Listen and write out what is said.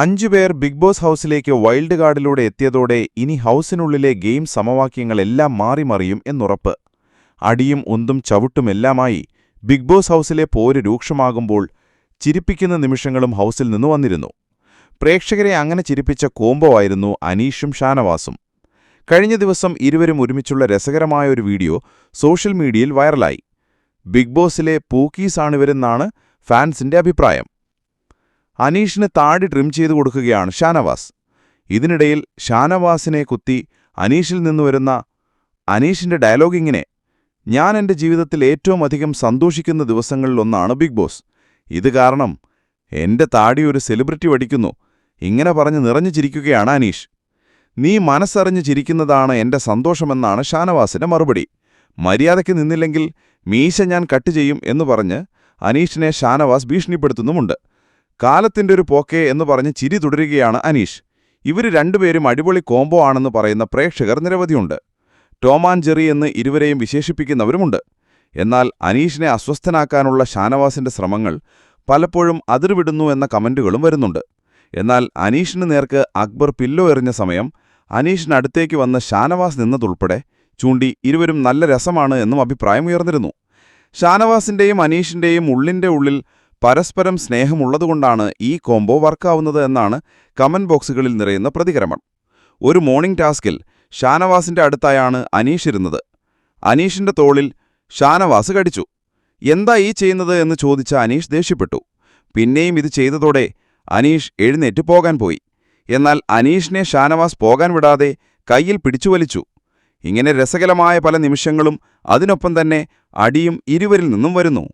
അഞ്ചുപേർ big Boss ഹൗസിലേക്ക് wild കാർഡിലൂടെ എത്തിയതോടെ ഇനി ഹൗസിനുള്ളിലെ ഗെയിം സമവാക്യങ്ങളെല്ലാം മാറിമറിയും എന്നുറപ്പ്. അടിയും ഉന്തും ചവിട്ടുമെല്ലാമായി ബിഗ് ബോസ് ഹൗസിലെ പോര് രൂക്ഷമാകുമ്പോൾ ചിരിപ്പിക്കുന്ന നിമിഷങ്ങളും ഹൗസിൽ നിന്നു വന്നിരുന്നു. പ്രേക്ഷകരെ അങ്ങനെ ചിരിപ്പിച്ച കോംബോ ആയിരുന്നു അനീഷും ഷാനവാസും. കഴിഞ്ഞ ദിവസം ഇരുവരും ഒരുമിച്ചുള്ള രസകരമായ ഒരു വീഡിയോ സോഷ്യൽ മീഡിയയിൽ വൈറലായി. ബിഗ് ബോസിലെ പൂക്കീസാണിവരെന്നാണ് ഫാൻസിന്റെ അഭിപ്രായം. അനീഷിന് താടി ട്രിം ചെയ്തു കൊടുക്കുകയാണ് ഷാനവാസ്. ഇതിനിടയിൽ ഷാനവാസിനെ കുത്തി അനീഷിൽ നിന്ന് വരുന്ന അനീഷിന്റെ ഡയലോഗിങ്ങിനെ ഞാൻ എന്റെ ജീവിതത്തിൽ ഏറ്റവും അധികം സന്തോഷിക്കുന്ന ദിവസങ്ങളിലൊന്നാണ് ബിഗ് ബോസ്. ഇത് കാരണം എന്റെ താടി ഒരു സെലിബ്രിറ്റി വടിക്കുന്നു. ഇങ്ങനെ പറഞ്ഞ് നിറഞ്ഞു ചിരിക്കുകയാണ് അനീഷ്. നീ മനസ്സറിഞ്ഞ് ചിരിക്കുന്നതാണ് എന്റെ സന്തോഷമെന്നാണ് ഷാനവാസിന്റെ മറുപടി. മര്യാദയ്ക്ക് നിന്നില്ലെങ്കിൽ മീശ ഞാൻ കട്ട് ചെയ്യും എന്ന് പറഞ്ഞ് അനീഷിനെ ഷാനവാസ് ഭീഷണിപ്പെടുത്തുന്നുമുണ്ട്. കാലത്തിന്റെ ഒരു പോക്കെ എന്ന് പറഞ്ഞ് ചിരി തുടരുകയാണ് അനീഷ്. ഇവർ രണ്ടുപേരും അടിപൊളി കോംബോ ആണെന്ന് പറയുന്ന പ്രേക്ഷകർ നിരവധിയുണ്ട്. ടോമാൻ ജെറി എന്ന് ഇരുവരെയും വിശേഷിപ്പിക്കുന്നവരുമുണ്ട്. എന്നാൽ അനീഷിനെ അസ്വസ്ഥനാക്കാനുള്ള ഷാനവാസിന്റെ ശ്രമങ്ങൾ പലപ്പോഴും അതിർവിടുന്നു എന്ന കമന്റുകളും വരുന്നുണ്ട്. എന്നാൽ അനീഷിന് നേർക്ക് അക്ബർ പില്ലോ എറിഞ്ഞ സമയം അനീഷിനടുത്തേക്ക് വന്ന് ഷാനവാസ് നിന്നതുൾപ്പെടെ ചൂണ്ടി ഇരുവരും നല്ല രസമാണ് എന്നും അഭിപ്രായം ഉയർന്നിരുന്നു. ഷാനവാസിന്റെയും അനീഷിന്റെയും ഉള്ളിന്റെ ഉള്ളിൽ പരസ്പരം സ്നേഹമുള്ളതുകൊണ്ടാണ് ഈ കോംബോ വർക്കാവുന്നത് എന്നാണ് കമന്റ് ബോക്സുകളിൽ നിറയുന്ന പ്രതികരണം. ഒരു മോർണിംഗ് ടാസ്കിൽ ഷാനവാസിന്റെ അടുത്തായാണ് അനീഷ് ഇരുന്നത്. അനീഷിന്റെ തോളിൽ ഷാനവാസ് കടിച്ചു. എന്താ ഈ ചെയ്യുന്നത്? എന്ന് ചോദിച്ച അനീഷ് ദേഷ്യപ്പെട്ടു. പിന്നെയും ഇത് ചെയ്തതോടെ അനീഷ് എഴുന്നേറ്റ് പോകാൻ പോയി. എന്നാൽ അനീഷിനെ ഷാനവാസ് പോകാൻ വിടാതെ കയ്യിൽ പിടിച്ചുവലിച്ചു ഇങ്ങനെ രസകരമായ പല നിമിഷങ്ങളും അതിനൊപ്പം തന്നെ അടിയും ഇരുവരിൽ നിന്നും വരുന്നു.